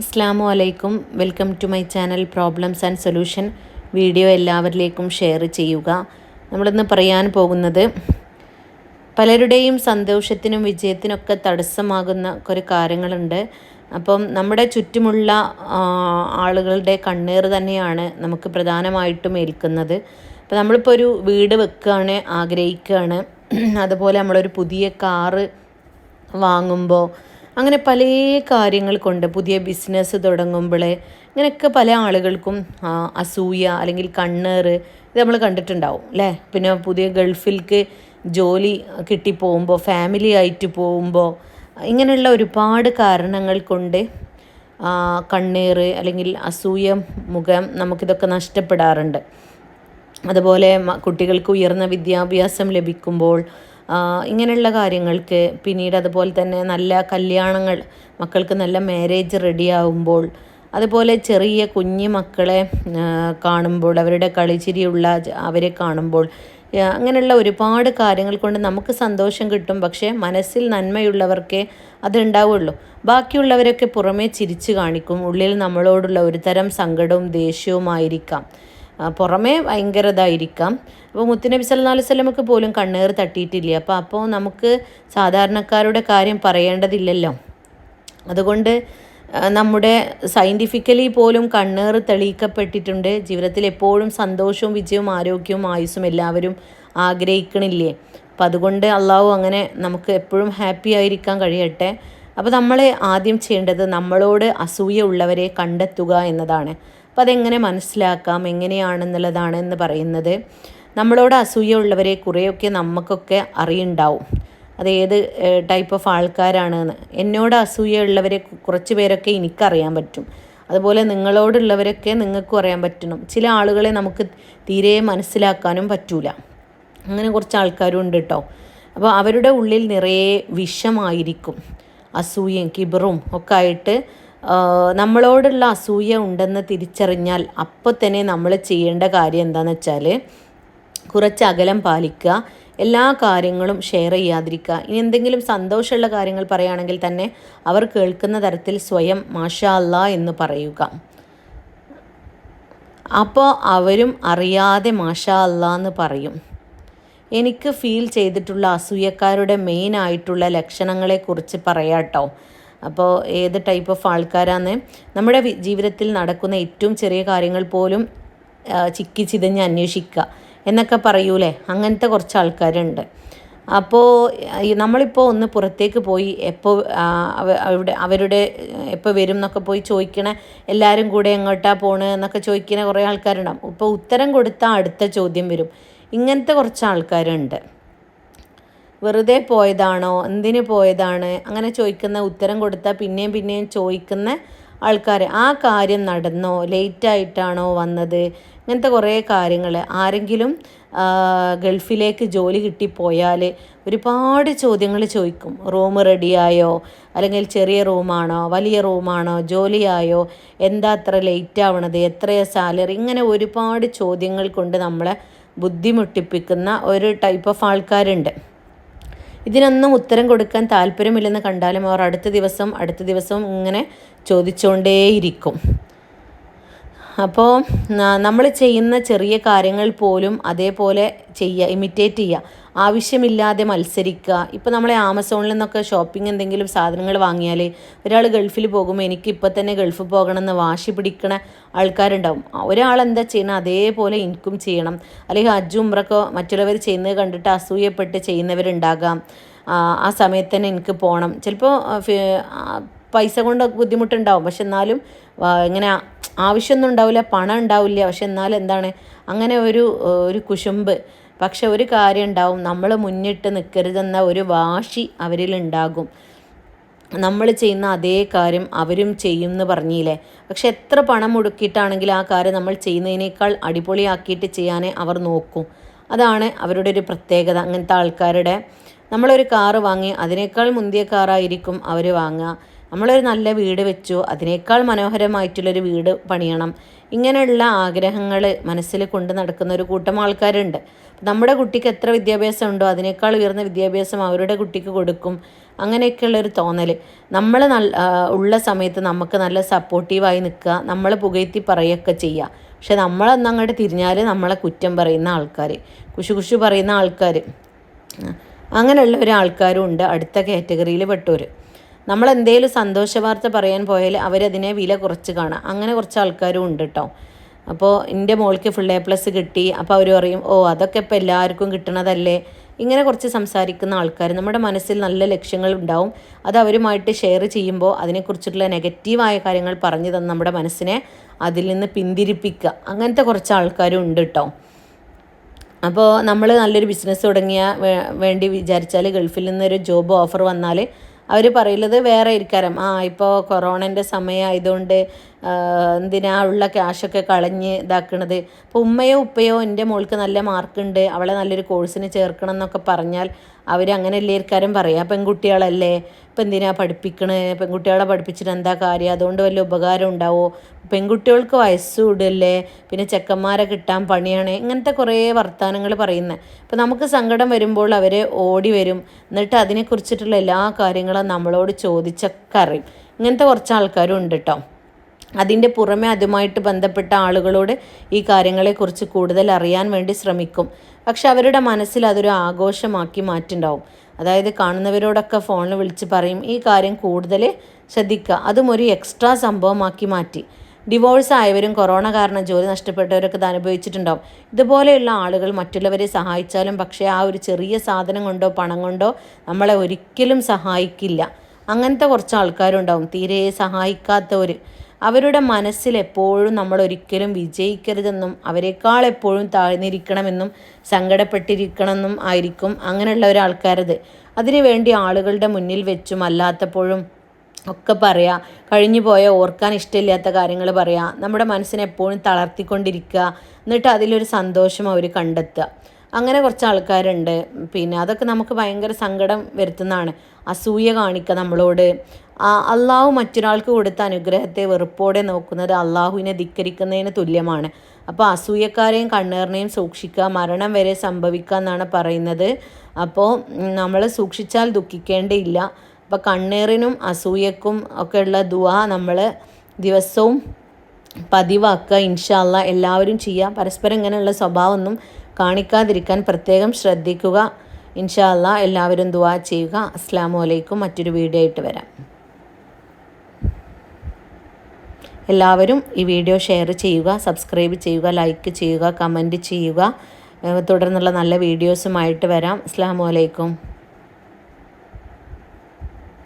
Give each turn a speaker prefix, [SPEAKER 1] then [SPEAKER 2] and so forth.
[SPEAKER 1] അസ്സാം വലൈക്കും welcome to my channel problems and solution. Video എല്ലാവരിലേക്കും ഷെയർ ചെയ്യുക. നമ്മളിന്ന് പറയാൻ പോകുന്നത് പലരുടെയും സന്തോഷത്തിനും വിജയത്തിനൊക്കെ തടസ്സമാകുന്ന കുറേ കാര്യങ്ങളുണ്ട്. അപ്പം നമ്മുടെ ചുറ്റുമുള്ള ആളുകളുടെ കണ്ണീർ തന്നെയാണ് നമുക്ക് പ്രധാനമായിട്ടും ഏൽക്കുന്നത്. അപ്പോൾ നമ്മളിപ്പോൾ ഒരു വീട് വെക്കുകയാണ് ആഗ്രഹിക്കുകയാണ് അതുപോലെ നമ്മളൊരു പുതിയ കാറ് വാങ്ങുമ്പോൾ അങ്ങനെ പല കാര്യങ്ങൾ കൊണ്ട് പുതിയ ബിസിനസ് തുടങ്ങുമ്പോൾ ഇങ്ങനെയൊക്കെ പല ആളുകൾക്കും അസൂയ അല്ലെങ്കിൽ കണ്ണേറ് ഇത് നമ്മൾ കണ്ടിട്ടുണ്ടാവും അല്ലേ പിന്നെ പുതിയ ഗൾഫിലേക്ക് ജോലി കിട്ടിപ്പോകുമ്പോൾ ഫാമിലി ആയിട്ട് പോകുമ്പോൾ ഇങ്ങനെയുള്ള ഒരുപാട് കാരണങ്ങൾ കൊണ്ട് കണ്ണീർ അല്ലെങ്കിൽ അസൂയ മുഖം നമുക്കിതൊക്കെ നഷ്ടപ്പെടാറുണ്ട്. അതുപോലെ കുട്ടികൾക്ക് ഉയർന്ന വിദ്യാഭ്യാസം ലഭിക്കുമ്പോൾ ഇങ്ങനെയുള്ള കാര്യങ്ങൾക്ക് പിന്നീട് അതുപോലെ തന്നെ നല്ല കല്യാണങ്ങൾ മക്കൾക്ക് നല്ല മാരേജ് റെഡിയാവുമ്പോൾ അതുപോലെ ചെറിയ കുഞ്ഞു മക്കളെ കാണുമ്പോൾ അവരുടെ കളിച്ചിരിയുള്ള അവരെ കാണുമ്പോൾ അങ്ങനെയുള്ള ഒരുപാട് കാര്യങ്ങൾ കൊണ്ട് നമുക്ക് സന്തോഷം കിട്ടും. പക്ഷേ മനസ്സിൽ നന്മയുള്ളവർക്കേ അതുണ്ടാവുള്ളൂ. ബാക്കിയുള്ളവരൊക്കെ പുറമേ ചിരിച്ചു കാണിക്കും. ഉള്ളിൽ നമ്മളോടുള്ള ഒരു തരം സങ്കടവും ദേഷ്യവുമായിരിക്കാം. പുറമേ ഭയങ്കര ഇതായിരിക്കാം. അപ്പോൾ മുത്തുനബി സല്ലാ അലൈഹി പോലും കണ്ണേറ് തട്ടിയിട്ടില്ല. അപ്പോൾ അപ്പോൾ നമുക്ക് സാധാരണക്കാരുടെ കാര്യം പറയേണ്ടതില്ലല്ലോ. അതുകൊണ്ട് നമ്മുടെ സയന്റിഫിക്കലി പോലും കണ്ണേറ് തെളിയിക്കപ്പെട്ടിട്ടുണ്ട്. ജീവിതത്തിൽ എപ്പോഴും സന്തോഷവും വിജയവും ആരോഗ്യവും ആയുസ്സും എല്ലാവരും ആഗ്രഹിക്കണില്ലേ? അപ്പം അതുകൊണ്ട് അള്ളാഹു അങ്ങനെ നമുക്ക് എപ്പോഴും ഹാപ്പി ആയിരിക്കാൻ കഴിയട്ടെ. അപ്പോൾ നമ്മൾ ആദ്യം ചെയ്യേണ്ടത് നമ്മളോട് അസൂയ ഉള്ളവരെ കണ്ടെത്തുക എന്നതാണ്. അപ്പോൾ അതെങ്ങനെ മനസ്സിലാക്കാം? എങ്ങനെയാണെന്നുള്ളതാണ് എന്ന് പറയുന്നത്. നമ്മളോട് അസൂയ ഉള്ളവരെ കുറേയൊക്കെ നമുക്കൊക്കെ അറിയുണ്ടാവും. അത് ഏത് ടൈപ്പ് ഓഫ് ആൾക്കാരാണെന്ന്. എന്നോട് അസൂയ ഉള്ളവരെ കുറച്ച് പേരൊക്കെ എനിക്കറിയാൻ പറ്റും. അതുപോലെ നിങ്ങളോടുള്ളവരൊക്കെ നിങ്ങൾക്കും അറിയാൻ പറ്റണം. ചില ആളുകളെ നമുക്ക് തീരെ മനസ്സിലാക്കാനും പറ്റൂല. അങ്ങനെ കുറച്ച് ആൾക്കാരും ഉണ്ട് കേട്ടോ അപ്പോൾ അവരുടെ ഉള്ളിൽ നിറയെ വിഷമായിരിക്കും. അസൂയയും കിബറും ഒക്കെ ആയിട്ട് നമ്മളോടുള്ള അസൂയ ഉണ്ടെന്ന് തിരിച്ചറിഞ്ഞാൽ അപ്പോൾ തന്നെ നമ്മൾ ചെയ്യേണ്ട കാര്യം എന്താണെന്ന് വെച്ചാൽ കുറച്ച് അകലം പാലിക്കുക എല്ലാ കാര്യങ്ങളും ഷെയർ ചെയ്യാതിരിക്കുക. ഇനി എന്തെങ്കിലും സന്തോഷമുള്ള കാര്യങ്ങൾ പറയുകയാണെങ്കിൽ തന്നെ അവർ കേൾക്കുന്ന തരത്തിൽ സ്വയം മാഷാ എന്ന് പറയുക. അപ്പോൾ അവരും അറിയാതെ മാഷാ എന്ന് പറയും. എനിക്ക് ഫീൽ ചെയ്തിട്ടുള്ള അസൂയക്കാരുടെ മെയിൻ ആയിട്ടുള്ള ലക്ഷണങ്ങളെക്കുറിച്ച് പറയാം കേട്ടോ അപ്പോൾ ഏത് ടൈപ്പ് ഓഫ് ആൾക്കാരാന്ന് നമ്മുടെ ജീവിതത്തിൽ നടക്കുന്ന ഏറ്റവും ചെറിയ കാര്യങ്ങൾ പോലും ചിക്കി ചിതഞ്ഞ് അന്വേഷിക്കുക എന്നൊക്കെ പറയൂലേ? അങ്ങനത്തെ കുറച്ച് ആൾക്കാരുണ്ട്. അപ്പോൾ നമ്മളിപ്പോൾ ഒന്ന് പുറത്തേക്ക് പോയി എപ്പോൾ അവിടെ അവരുടെ എപ്പോൾ വരും എന്നൊക്കെ പോയി ചോദിക്കണ എല്ലാവരും കൂടെ എങ്ങോട്ടാണ് പോണേ എന്നൊക്കെ ചോദിക്കുന്ന കുറേ ആൾക്കാരുണ്ടാവും. ഇപ്പോൾ ഉത്തരം കൊടുത്താൽ അടുത്ത ചോദ്യം വരും. ഇങ്ങനത്തെ കുറച്ച് ആൾക്കാരുണ്ട്. വെറുതെ പോയതാണോ? എന്തിന് പോയതാണ്? അങ്ങനെ ചോദിക്കുന്ന ഉത്തരം കൊടുത്താൽ പിന്നെയും പിന്നെയും ചോദിക്കുന്ന ആൾക്കാർ ആ കാര്യം നടന്നോ? ലേറ്റായിട്ടാണോ വന്നത്? ഇങ്ങനത്തെ കുറേ കാര്യങ്ങൾ ആരെങ്കിലും ഗൾഫിലേക്ക് ജോലി കിട്ടിപ്പോയാൽ ഒരുപാട് ചോദ്യങ്ങൾ ചോദിക്കും. റൂം റെഡിയായോ? അല്ലെങ്കിൽ ചെറിയ റൂമാണോ? വലിയ റൂമാണോ? ജോലിയായോ? എന്താ അത്ര ലേറ്റ് ആവണത് എത്രയാ സാലറി? ഇങ്ങനെ ഒരുപാട് ചോദ്യങ്ങൾ കൊണ്ട് നമ്മളെ ബുദ്ധിമുട്ടിപ്പിക്കുന്ന ഒരു ടൈപ്പ് ഓഫ് ആൾക്കാരുണ്ട്. ഇതിനൊന്നും ഉത്തരം കൊടുക്കാൻ താല്പര്യമില്ലെന്ന് കണ്ടാലും അവർ അടുത്ത ദിവസം അടുത്ത ദിവസം ഇങ്ങനെ ചോദിച്ചുകൊണ്ടേയിരിക്കും അപ്പോൾ നമ്മൾ ചെയ്യുന്ന ചെറിയ കാര്യങ്ങൾ പോലും അതേപോലെ ചെയ്യുക ഇമിറ്റേറ്റ് ചെയ്യുക. ആവശ്യമില്ലാതെ മത്സരിക്കുക. ഇപ്പോൾ നമ്മളെ ആമസോണിൽ നിന്നൊക്കെ ഷോപ്പിംഗ് എന്തെങ്കിലും സാധനങ്ങൾ വാങ്ങിയാൽ ഒരാൾ ഗൾഫിൽ പോകുമ്പോൾ എനിക്ക് ഇപ്പം തന്നെ ഗൾഫിൽ പോകണം എന്ന് വാശി പിടിക്കണ ആൾക്കാരുണ്ടാവും. ഒരാൾ എന്താ ചെയ്യണം? അതേപോലെ എനിക്കും ചെയ്യണം. അല്ലെങ്കിൽ ഹജ്ജ് ഉമ്രക്കോ മറ്റുള്ളവർ ചെയ്യുന്നത് കണ്ടിട്ട് അസൂയപ്പെട്ട് ചെയ്യുന്നവരുണ്ടാകാം. ആ, സമയത്ത് തന്നെ എനിക്ക് പോകണം ചിലപ്പോൾ പൈസ കൊണ്ട് ബുദ്ധിമുട്ടുണ്ടാവും. പക്ഷെ എന്നാലും ഇങ്ങനെ ആവശ്യമൊന്നും ഉണ്ടാവില്ല പണം ഉണ്ടാവില്ല. പക്ഷെ എന്നാലും എന്താണ്? അങ്ങനെ ഒരു ഒരു കുശുമ്പ്. പക്ഷെ ഒരു കാര്യം ഉണ്ടാവും നമ്മൾ മുന്നിട്ട് നിൽക്കരുതെന്ന ഒരു വാശി അവരിലുണ്ടാകും നമ്മൾ ചെയ്യുന്ന അതേ കാര്യം അവരും ചെയ്യും എന്ന് പറഞ്ഞില്ലേ? പക്ഷെ എത്ര പണം മുടക്കിയിട്ടാണെങ്കിൽ ആ കാര്യം നമ്മൾ ചെയ്യുന്നതിനേക്കാൾ അടിപൊളിയാക്കിയിട്ട് ചെയ്യാനേ അവർ നോക്കും. അതാണ് അവരുടെ ഒരു പ്രത്യേകത. അങ്ങനത്തെ ആൾക്കാരുടെ നമ്മളൊരു കാറ് വാങ്ങി അതിനേക്കാൾ മുന്തിയ കാറായിരിക്കും അവർ വാങ്ങുക. നമ്മളൊരു നല്ല വീട് വെച്ചു അതിനേക്കാൾ മനോഹരമായിട്ടുള്ളൊരു വീട് പണിയണം. ഇങ്ങനെയുള്ള ആഗ്രഹങ്ങൾ മനസ്സിൽ കൊണ്ട് നടക്കുന്ന ഒരു കൂട്ടം ആൾക്കാരുണ്ട്. നമ്മുടെ കുട്ടിക്ക് എത്ര വിദ്യാഭ്യാസം ഉണ്ടോ അതിനേക്കാൾ ഉയർന്ന വിദ്യാഭ്യാസം അവരുടെ കുട്ടിക്ക് കൊടുക്കും. അങ്ങനെയൊക്കെയുള്ളൊരു തോന്നൽ നമ്മൾ ഉള്ള സമയത്ത് നമുക്ക് നല്ല സപ്പോർട്ടീവായി നിൽക്കുക നമ്മൾ പുകയത്തി പറയുകയൊക്കെ ചെയ്യുക. പക്ഷെ നമ്മളൊന്നങ്ങോട്ട് തിരിഞ്ഞാൽ നമ്മളെ കുറ്റം പറയുന്ന ആൾക്കാർ കുശു കുശു പറയുന്ന ആൾക്കാർ അങ്ങനെയുള്ള ഒരു ആൾക്കാരും ഉണ്ട് അടുത്ത കാറ്റഗറിയിൽ പെട്ടവർ. നമ്മൾ എന്തെങ്കിലും സന്തോഷ വാർത്ത പറയാൻ പോയാൽ അവരതിനെ വില കുറച്ച് കാണാം. അങ്ങനെ കുറച്ച് ആൾക്കാരും ഉണ്ട് കേട്ടോ അപ്പോൾ എന്റെ മോൾക്ക് ഫുൾ എ പ്ലസ് കിട്ടി. അപ്പോൾ അവർ പറയും ഓ അതൊക്കെ ഇപ്പോൾ എല്ലാവർക്കും കിട്ടണതല്ലേ? ഇങ്ങനെ കുറച്ച് സംസാരിക്കുന്ന ആൾക്കാർ. നമ്മുടെ മനസ്സിൽ നല്ല ലക്ഷ്യങ്ങൾ ഉണ്ടാവും. അത് അവരുമായിട്ട് ഷെയർ ചെയ്യുമ്പോൾ അതിനെക്കുറിച്ചിട്ടുള്ള നെഗറ്റീവായ കാര്യങ്ങൾ പറഞ്ഞു തന്ന് നമ്മുടെ മനസ്സിനെ അതിൽ നിന്ന് പിന്തിരിപ്പിക്കുക. അങ്ങനത്തെ കുറച്ച് ആൾക്കാരും ഉണ്ട് കേട്ടോ അപ്പോൾ നമ്മൾ നല്ലൊരു ബിസിനസ് തുടങ്ങിയ വേണ്ടി വിചാരിച്ചാൽ ഗൾഫിൽ നിന്നൊരു ജോബ് ഓഫർ വന്നാൽ അവർ പറയുന്നത് വേറെ ഇരിക്കാരം ആ ഇപ്പോൾ കൊറോണന്റെ സമയമായതുകൊണ്ട് എന്തിനാ ഉള്ള ക്യാഷൊക്കെ കളഞ്ഞ് ഇതാക്കണത്? അപ്പോൾ ഉമ്മയോ ഉപ്പയോ എന്റെ മോൾക്ക് നല്ല മാർക്കുണ്ട് അവളെ നല്ലൊരു കോഴ്സിന് ചേർക്കണം എന്നൊക്കെ പറഞ്ഞാൽ അവർ അങ്ങനെ എല്ലാവർക്കാരും പറയാം? പെൺകുട്ടികളല്ലേ? ഇപ്പം എന്തിനാ പഠിപ്പിക്കണേ? പെൺകുട്ടികളെ പഠിപ്പിച്ചിട്ട് എന്താ കാര്യം? അതുകൊണ്ട് വലിയ ഉപകാരം ഉണ്ടാവോ? പെൺകുട്ടികൾക്ക് വയസ്സ് കൂടല്ലേ? പിന്നെ ചെക്കന്മാരെ കിട്ടാൻ പണിയാണ്? ഇങ്ങനത്തെ കുറേ വർത്തമാനങ്ങൾ പറയുന്നത് അപ്പം നമുക്ക് സങ്കടം വരുമ്പോൾ അവർ ഓടി വരും. എന്നിട്ട് അതിനെക്കുറിച്ചിട്ടുള്ള എല്ലാ കാര്യങ്ങളും നമ്മളോട് ചോദിച്ചൊക്കെ അറിയും. ഇങ്ങനത്തെ കുറച്ച് ആൾക്കാരും ഉണ്ട് കേട്ടോ അതിന്റെ പുറമെ അതുമായിട്ട് ബന്ധപ്പെട്ട ആളുകളോട് ഈ കാര്യങ്ങളെക്കുറിച്ച് കൂടുതൽ അറിയാൻ വേണ്ടി ശ്രമിക്കും. പക്ഷെ അവരുടെ മനസ്സിൽ അതൊരു ആഘോഷമാക്കി മാറ്റുണ്ടാവും. അതായത് കാണുന്നവരോടൊക്കെ ഫോണിൽ വിളിച്ച് പറയും ഈ കാര്യം കൂടുതൽ ശ്രദ്ധിക്കുക. അതും ഒരു എക്സ്ട്രാ സംഭവമാക്കി മാറ്റി. ഡിവോഴ്സ് ആയവരും കൊറോണ കാരണം ജോലി നഷ്ടപ്പെട്ടവരൊക്കെ ഇത് അനുഭവിച്ചിട്ടുണ്ടാവും. ഇതുപോലെയുള്ള ആളുകൾ മറ്റുള്ളവരെ സഹായിച്ചാലും പക്ഷേ ആ ഒരു ചെറിയ സാധനം കൊണ്ടോ പണം കൊണ്ടോ നമ്മളെ ഒരിക്കലും സഹായിക്കില്ല. അങ്ങനത്തെ കുറച്ച് ആൾക്കാരുണ്ടാവും. തീരെ സഹായിക്കാത്തവർ അവരുടെ മനസ്സിൽ എപ്പോഴും നമ്മൾ ഒരിക്കലും വിജയിക്കരുതെന്നും അവരെക്കാൾ എപ്പോഴും താഴ്ന്നിരിക്കണമെന്നും സങ്കടപ്പെട്ടിരിക്കണമെന്നും ആയിരിക്കും അങ്ങനെയുള്ള ഒരാൾക്കാരത്. അതിനുവേണ്ടി ആളുകളുടെ മുന്നിൽ വെച്ചും അല്ലാത്തപ്പോഴും ഒക്കെ പറയാ കഴിഞ്ഞു പോയ ഓർക്കാൻ ഇഷ്ടമില്ലാത്ത കാര്യങ്ങൾ പറയാം നമ്മുടെ മനസ്സിനെ എപ്പോഴും തളർത്തിക്കൊണ്ടിരിക്കുക എന്നിട്ട് അതിലൊരു സന്തോഷം അവർ കണ്ടെത്തുക. അങ്ങനെ കുറച്ച് ആൾക്കാരുണ്ട് പിന്നെ അതൊക്കെ നമുക്ക് ഭയങ്കര സങ്കടം വരുത്തുന്നതാണ്. അസൂയ കാണിക്കുക നമ്മളോട്. അള്ളാഹു മറ്റൊരാൾക്ക് കൊടുത്ത അനുഗ്രഹത്തെ വെറുപ്പോടെ നോക്കുന്നത് അള്ളാഹുവിനെ ധിക്കരിക്കുന്നതിന് തുല്യമാണ്. അപ്പോൾ അസൂയക്കാരെയും കണ്ണേറിനെയും സൂക്ഷിക്കുക മരണം വരെ സംഭവിക്കുക എന്നാണ് പറയുന്നത്. അപ്പോൾ നമ്മൾ സൂക്ഷിച്ചാൽ ദുഃഖിക്കേണ്ടിയില്ല. അപ്പോൾ കണ്ണേറിനും അസൂയക്കും ഒക്കെയുള്ള ദുവ നമ്മൾ ദിവസവും പതിവാക്കുക. ഇൻഷാല്ല എല്ലാവരും ചെയ്യുക പരസ്പരം ഇങ്ങനെയുള്ള സ്വഭാവമൊന്നും കാണിക്കാതിരിക്കാൻ പ്രത്യേകം ശ്രദ്ധിക്കുക. ഇൻഷാ ഇൻഷാല്ല എല്ലാവരും ദുവാ ചെയ്യുക. അസ്സാം അലൈക്കും. മറ്റൊരു വീഡിയോ ആയിട്ട് വരാം. എല്ലാവരും ഈ വീഡിയോ ഷെയർ ചെയ്യുക സബ്സ്ക്രൈബ് ചെയ്യുക ലൈക്ക് ചെയ്യുക കമന്റ് ചെയ്യുക. തുടർന്നുള്ള നല്ല വീഡിയോസുമായിട്ട് വരാം. അസ്സാം വലൈക്കും